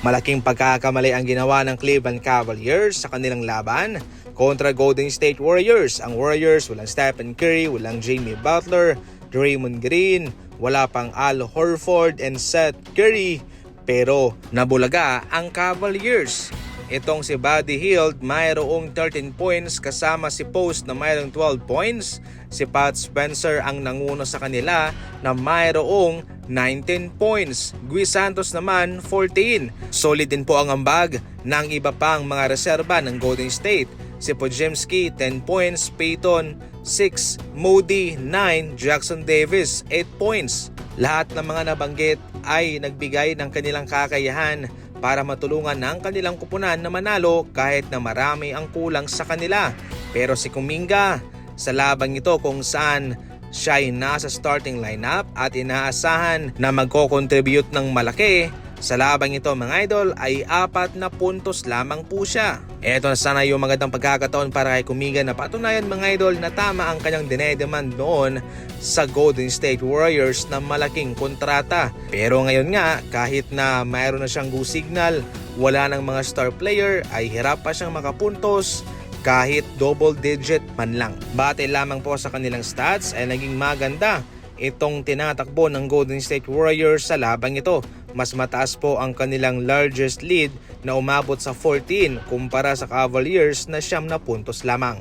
Malaking pagkakamali ang ginawa ng Cleveland Cavaliers sa kanilang laban kontra Golden State Warriors. Ang Warriors walang Stephen Curry, walang Jamie Butler, Draymond Green, wala pang Al Horford and Seth Curry. Pero nabulaga ang Cavaliers. Itong si Buddy Hield mayroong 13 points kasama si Post na mayroong 12 points. Si Pat Spencer ang nanguno sa kanila na mayroong 19 points. Gui Santos naman 14. Solid din po ang ambag ng iba pang mga reserba ng Golden State. Si Podziemski 10 points, Peyton 6, Moody 9, Jackson Davis 8 points. Lahat ng mga nabanggit ay nagbigay ng kanilang kakayahan para matulungan ng kanilang kupunan na manalo kahit na marami ang kulang sa kanila. Pero si Kuminga sa labang ito kung saan siya ay nasa starting lineup at inaasahan na magko-contribute ng malaki sa labang ito mga idol ay apat na puntos lamang po siya. Ito na sana yung magandang pagkakataon para kay Kumiga na patunayan mga idol na tama ang kanyang dinedemand noon sa Golden State Warriors na malaking kontrata. Pero ngayon nga kahit na mayroon na siyang go signal, wala ng mga star player ay hirap pa siyang makapuntos kahit double digit man lang. Bate lamang po sa kanilang stats ay naging maganda itong tinatakbo ng Golden State Warriors sa labang ito. Mas mataas po ang kanilang largest lead na umabot sa 14 kumpara sa Cavaliers na siyam na puntos lamang.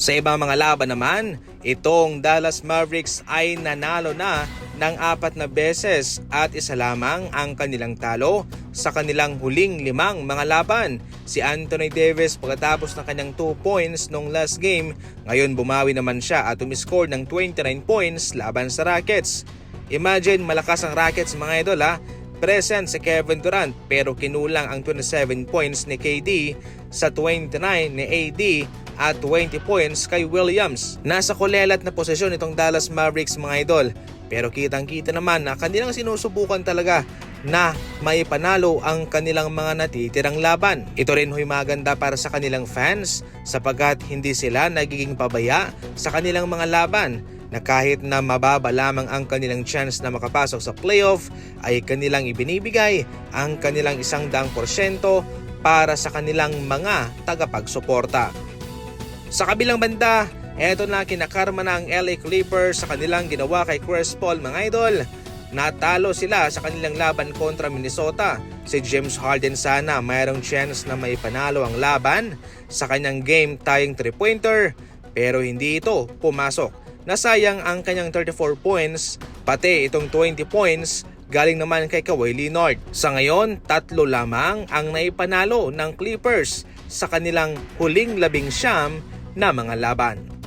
Sa ibang mga laban naman, itong Dallas Mavericks ay nanalo na ng apat na beses at isa lamang ang kanilang talo sa kanilang huling limang mga laban. Si Anthony Davis pagkatapos ng kanyang 2 points nung last game, ngayon bumawi naman siya at umiscore ng 29 points laban sa Rockets. Imagine malakas ang Rockets mga idol ha. Present si Kevin Durant pero kinulang ang 27 points ni KD sa 29 ni AD at 20 points kay Williams. Nasa kulelat na posisyon itong Dallas Mavericks mga idol pero kitang kita naman na kanilang sinusubukan talaga na may panalo ang kanilang mga natitirang laban. Ito rin huy maganda para sa kanilang fans sapagkat hindi sila nagiging pabaya sa kanilang mga laban na kahit na mababa lamang ang kanilang chance na makapasok sa playoff ay kanilang ibinibigay ang kanilang isang daang porsyento para sa kanilang mga tagapagsuporta. Sa kabilang banda, eto na kinakarma na ang LA Clippers sa kanilang ginawa kay Chris Paul mga idol. Natalo sila sa kanilang laban kontra Minnesota. Si James Harden sana mayroong chance na may panalo ang laban sa kanyang game tying 3-pointer pero hindi ito pumasok. Nasayang ang kanyang 34 points pati itong 20 points galing naman kay Kawhi Leonard. Sa ngayon, tatlo lamang ang naipanalo ng Clippers sa kanilang huling labing siyam na mga laban.